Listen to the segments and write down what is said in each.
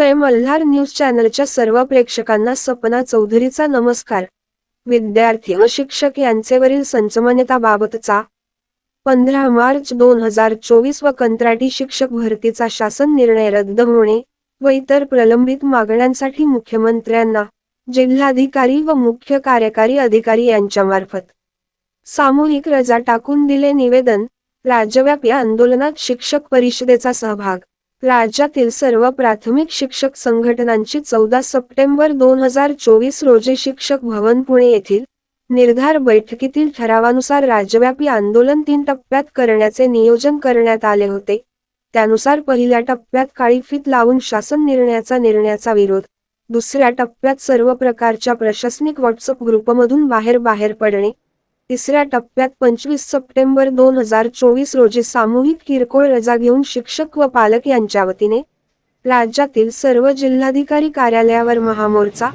जय Malhar news चॅनलच्या सर्व प्रेक्षकांना सपना चौधरीचा नमस्कार. विद्यार्थी व शिक्षक यांचेवरील संचमनताबाबतचा पंधरा मार्च दोन हजार चोवीस व कंत्राटी शिक्षक भरतीचा शासन निर्णय रद्द होणे व इतर प्रलंबित मागण्यांसाठी मुख्यमंत्र्यांना जिल्हाधिकारी व मुख्य कार्यकारी अधिकारी यांच्यामार्फत सामूहिक रजा टाकून दिले निवेदन. राज्यव्यापी आंदोलनात शिक्षक परिषदेचा सहभाग राज्यातील सर्व प्राथमिक शिक्षक संघटनांची चौदा सप्टेंबर दोन हजार चोवीस रोजी शिक्षक भवन पुणे येथील निर्धार बैठकीतील ठरावानुसार राज्यव्यापी आंदोलन तीन टप्प्यात करण्याचे नियोजन करण्यात आले होते. त्यानुसार पहिल्या टप्प्यात काळी फीत लावून शासन निर्णयाचा निर्णयाचा विरोध दुसऱ्या टप्प्यात सर्व प्रकारच्या प्रशासनिक व्हॉट्सअप ग्रुपमधून बाहेर बाहेर पडणे तिसऱ्या टप्प्यात पंचवीस सप्टेंबर दोन हजार चोवीस रोजी सामूहिक किरकोळ रजा घेऊन शिक्षक व पालक यांच्या वतीने राज्यातील सर्व जिल्हाधिकारी कार्यालयावर महामोर्चा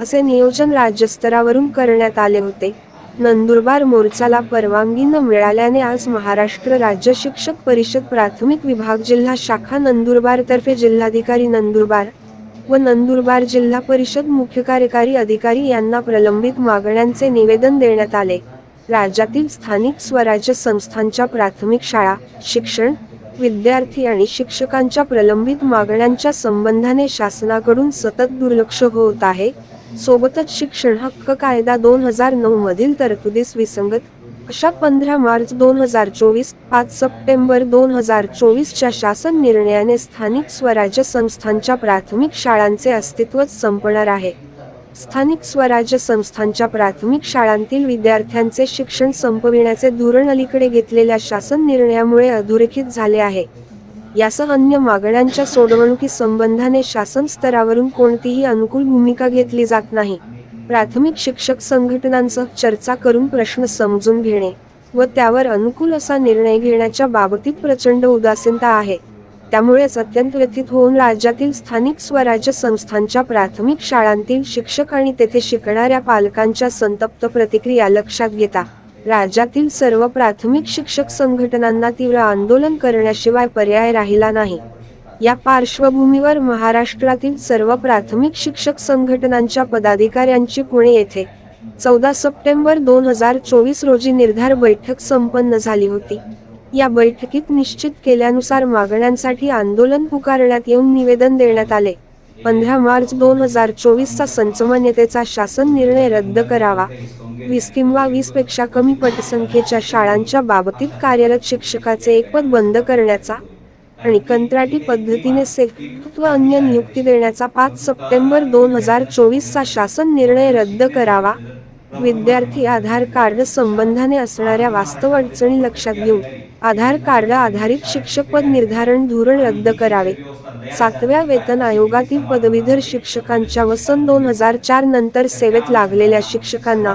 असे नियोजन राज्यस्तरावरून करण्यात आले होते. नंदुरबार मोर्चाला परवानगी न मिळाल्याने आज महाराष्ट्र राज्य शिक्षक परिषद प्राथमिक विभाग जिल्हा शाखा नंदुरबार तर्फे जिल्हाधिकारी नंदुरबार व नंदुरबार जिल्हा परिषद मुख्य कार्यकारी अधिकारी यांना प्रलंबित मागण्यांचे निवेदन देण्यात आले. राज्यातील स्थानिक स्वराज्य संस्थांच्या प्राथमिक शाळा शिक्षण विद्यार्थी आणि शिक्षकांच्या प्रलंबित मागण्यांच्या संबंधाने शासनाकडून सतत दुर्लक्ष होत आहे. सोबतच शिक्षण हक्क कायदा दोन हजार नऊ मधील तरतुदीस विसंगत अशा पंधरा मार्च दोन हजार चोवीस पाच सप्टेंबर दोन हजार चोवीसच्या शासन निर्णयाने स्थानिक स्वराज्य संस्थांच्या प्राथमिक शाळांचे अस्तित्वच संपणार आहे. स्थानिक स्वराज्य संस्थांच्या प्राथमिक शाळांतील विद्यार्थ्यांचे शिक्षण संपविण्याचे धोरण अलीकडे घेतलेल्या शासन निर्णयामुळे अधोरेखित झाले आहे. यासह अन्य मागण्यांच्या सोडवणुकी संबंधाने शासन स्तरावरून कोणतीही अनुकूल भूमिका घेतली जात नाही. प्राथमिक शिक्षक संघटनांसह चर्चा करून प्रश्न समजून घेणे व त्यावर अनुकूल असा निर्णय घेण्याच्या बाबतीत प्रचंड उदासीनता आहे. त्यामुळेच अत्यंत व्यथित होऊन राज्यातील स्थानिक स्वराज्य संस्थांच्या प्राथमिक शाळांतील शिक्षक आणि तेथे शिकणाऱ्या पालकांच्या संतप्त प्रतिक्रिया लक्षात घेता राज्यातील सर्व प्राथमिक शिक्षक संघटनांना तीव्र आंदोलन करण्याशिवाय पर्याय राहिला नाही. या पार्श्वभूमीवर महाराष्ट्रातील सर्व प्राथमिक शिक्षक संघटनांच्या पदाधिकाऱ्यांची पुणे येथे चौदा सप्टेंबर दोन हजार चोवीस रोजी निर्धार बैठक संपन्न झाली होती. या बैठकीत निश्चित केल्यानुसार मागण्यांसाठी आंदोलन पुकारण्यात येऊन निवेदन देण्यात आले. पंधरा मार्च दोन हजार चोवीसचा संचमन्यतेचा शासन निर्णय रद्द करावा. वीस किंवा वीसपेक्षा कमी पटसंख्येच्या शाळांच्या बाबतीत कार्यरत शिक्षकाचे एक पद बंद करण्याचा आणि कंत्राटी पद्धतीने सेफ व अन्य नियुक्ती देण्याचा पाच सप्टेंबर दोन हजार चोवीसचा शासन निर्णय रद्द करावा. विद्यार्थी आधार कार्ड संबंधाने असणाऱ्या वास्तव अडचणी लक्षात घेऊन आधार कार्ड आधारित शिक्षक पद निर्धारण धोरण रद्द करावे. सातव्या वेतन आयोगातील पदवीधर शिक्षकांच्या व सन दोन हजार चार नंतर सेवेत लागलेल्या शिक्षकांना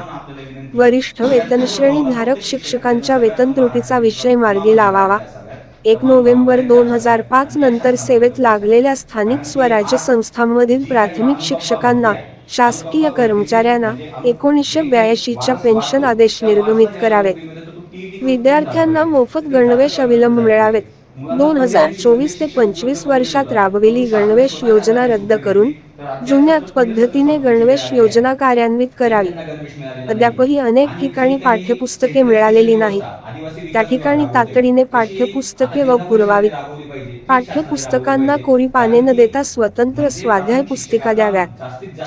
वरिष्ठ वेतन धारक शिक्षकांच्या वेतन त्रुटीचा विषय मार्गी लावावा. एक नोव्हेंबर दोन हजार पाच नंतर सेवेत लागलेल्या स्थानिक स्वराज्य संस्थांमधील प्राथमिक शिक्षकांना शासकीय कर्मचाऱ्यांना एकोणीसशे ब्याऐंशीच्या पेन्शन आदेश निर्गमित करावेत. विद्यार्थ्यांना मोफत गणवेश अविलंब मिळावेत. दोन हजार चोवीस ते पंचवीस वर्षात राबविली गणवेश योजना रद्द करून जुन्या पद्धतीने गणवेश योजना कार्यान्वित करावी. अद्यापही अनेक ठिकाणी पाठ्यपुस्तके मिळालेली नाहीत. त्या ठिकाणी तातडीने पाठ्यपुस्तके व पुरवावीत पाठ्यपुस्तकांना कोरी पाने न देता स्वतंत्र स्वाध्याय पुस्तिका द्याव्यात.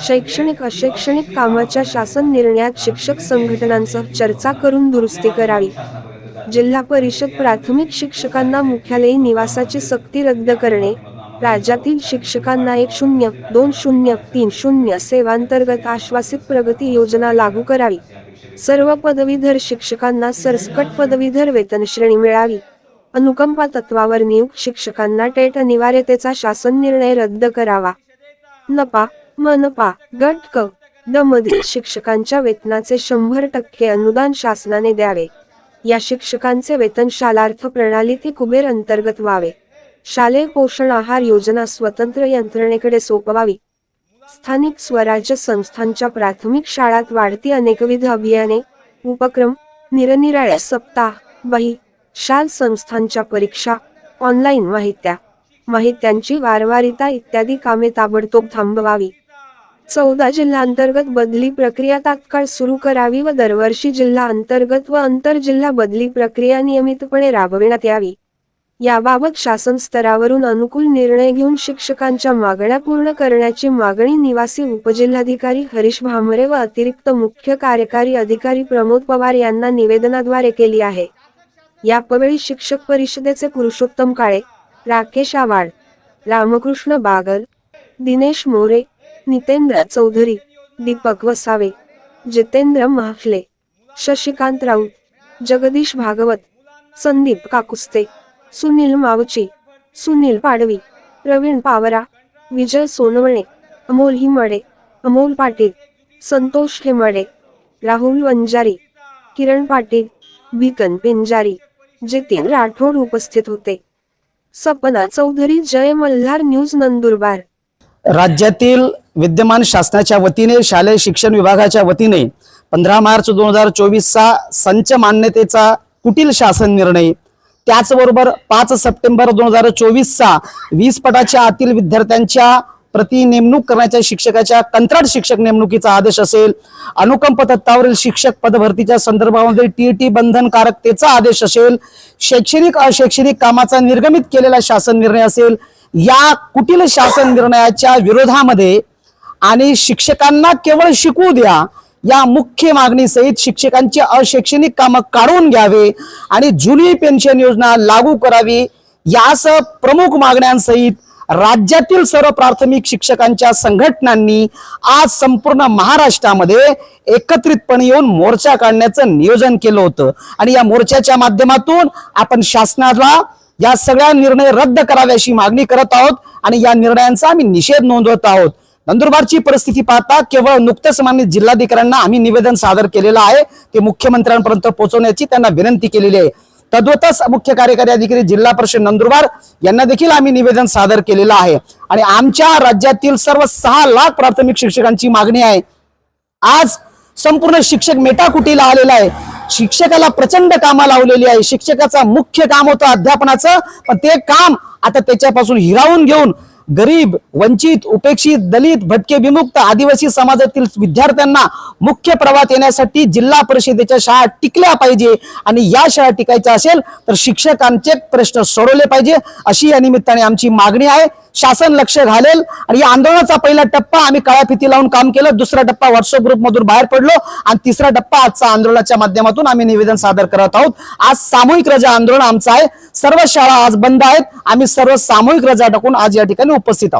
शैक्षणिक अशैक्षणिक कामाच्या शासन निर्णयात शिक्षक संघटनांसह चर्चा करून दुरुस्ती करावी. जिल्हा परिषद प्राथमिक शिक्षकांना मुख्यालयी निवासाची सक्ती रद्द करणे राज्यातील शिक्षकांना एक शून्य दोन शून्य तीन शून्य सेवांतर्गत आश्वासित प्रगती योजना लागू करावी. सर्व पदवीधर शिक्षकांना सरसकट पदवीधर वेतन श्रेणी मिळावी. अनुकंपा तत्वावर नियुक्त शिक्षकांना टेट अनिवार्यतेचा शासन निर्णय रद्द करावा. नपा मनपा गट क दमधील मधील शिक्षकांच्या वेतनाचे शंभर टक्के अनुदान शासनाने द्यावे. या शिक्षकांचे वेतन शालार्थ प्रणालीत कुबेर अंतर्गत व्हावे. शालेय पोषण आहार योजना स्वतंत्र यंत्रणेकडे सोपवावी. स्थानिक स्वराज्य संस्थांच्या प्राथमिक शाळात वाढती अनेकविध अभियाने उपक्रम निरनिराळ्या सप्ताह वही शाल संस्थांच्या परीक्षा ऑनलाईन माहित्या माहित्यांची वारवारिता इत्यादी कामे ताबडतोब थांबवावी. चौदा जिल्हा अंतर्गत बदली प्रक्रिया तात्काळ सुरू करावी व दरवर्षी जिल्हा अंतर्गत व आंतरजिल्हा बदली प्रक्रिया नियमितपणे राबविण्यात यावी. याबाबत शासन स्तरावरून अनुकूल निर्णय घेऊन शिक्षकांच्या मागण्या पूर्ण करण्याची मागणी निवासी उपजिल्हाधिकारी हरीश भामरे व अतिरिक्त मुख्य कार्यकारी अधिकारी प्रमोद पवार यांना निवेदनाद्वारे केली आहे. यावेळी शिक्षक परिषदेचे पुरुषोत्तम काळे राकेश आवाड रामकृष्ण बागल दिनेश मोरे नितेंद्र चौधरी दीपक वसावे जितेंद्र महाफले शशिकांत राऊत जगदीश भागवत संदीप काकुस्ते सुनील मावची सुनील पाडवी प्रवीण पावरा विजय सोनवणे अमोल हिमडे अमोल पाटील संतोष हिमडे राहुल वंजारी किरण पाटील बिकन पिंजारी जितीन राठोड उपस्थित होते सपना चौधरी जय मल्हार न्यूज नंदुरबार राज्यातील विद्यमान शासनाच्या वतीने शालेय शिक्षण विभागाच्या वतीने पंधरा मार्च दोन हजार चोवीसचा संच मान्यतेचा कुटील शासन निर्णय त्याचबरोबर पाच सप्टेंबर दोन हजार चोवीसचा वीस पटाच्या आतील विद्यार्थ्यांच्या प्रति नेमणूक करण्याच्या शिक्षकाच्या कंत्राट शिक्षक नेमणुकीचा आदेश असेल. अनुकंप तत्वावरील शिक्षक पदभरतीच्या संदर्भामध्ये टीईटी बंधनकारकतेचा आदेश असेल. शैक्षणिक अशैक्षणिक कामाचा निर्गमित केलेला शासन निर्णय असेल. या कुटील शासन निर्णयाच्या विरोधामध्ये आणि शिक्षकांना केवळ शिकवू द्या या मुख्य मागणीसहित शिक्षकांची अशैक्षणिक कामं काढून घ्यावे आणि जुनी पेन्शन योजना लागू करावी यासह प्रमुख मागण्यांसहित राज्यातील सर्व प्राथमिक शिक्षकांच्या संघटनांनी आज संपूर्ण महाराष्ट्रामध्ये एकत्रितपणे येऊन मोर्चा काढण्याचं नियोजन केलं होतं. आणि या मोर्चाच्या माध्यमातून आपण शासनाला या सगळ्या निर्णय रद्द करावे अशी मागणी करत आहोत आणि या निर्णयांचा आम्ही निषेध नोंदवत आहोत. नंदुरबारची परिस्थिती पाहता केवळ नुकतंच मान्य जिल्हाधिकाऱ्यांना आम्ही निवेदन सादर केलेलं आहे. ते मुख्यमंत्र्यांपर्यंत पोहोचवण्याची त्यांना विनंती केलेली आहे. तद्वतच मुख्य कार्यकारी अधिकारी जिल्हा परिषद नंदुरबार यांना देखील आम्ही निवेदन सादर केलेलं आहे. आणि आमच्या राज्यातील सर्व सहा लाख प्राथमिक शिक्षकांची मागणी आहे. आज संपूर्ण शिक्षक मेटाकुटीला आलेला आहे. शिक्षकाला प्रचंड कामा लावलेली आहे. शिक्षकाचा मुख्य काम होतं अध्यापनाचं. पण ते काम आता त्याच्यापासून हिरावून घेऊन गरीब वंचित उपेक्षित दलित भटके विमुक्त आदिवासी समाजातील विद्यार्थ्यांना मुख्य प्रवाहात येण्यासाठी जिल्हा परिषदेच्या शाळा टिकल्या पाहिजे आणि या शाळा टिकायच्या असेल तर शिक्षकांचे प्रश्न सोडवले पाहिजे अशी या निमित्ताने आमची मागणी आहे. शासन लक्ष घालेल आणि या आंदोलनाचा पहिला टप्पा आम्ही काळ्या फिती लावून काम केलं दुसरा टप्पा व्हॉट्सअप ग्रुप मधून बाहेर पडलो आणि तिसरा टप्पा आजचा आंदोलनाच्या माध्यमातून आम्ही निवेदन सादर करत आहोत. आज सामूहिक रजा आंदोलन आमचं आहे. सर्व शाळा आज बंद आहेत. आम्ही सर्व सामूहिक रजा टाकून आज या ठिकाणी में उपस्थित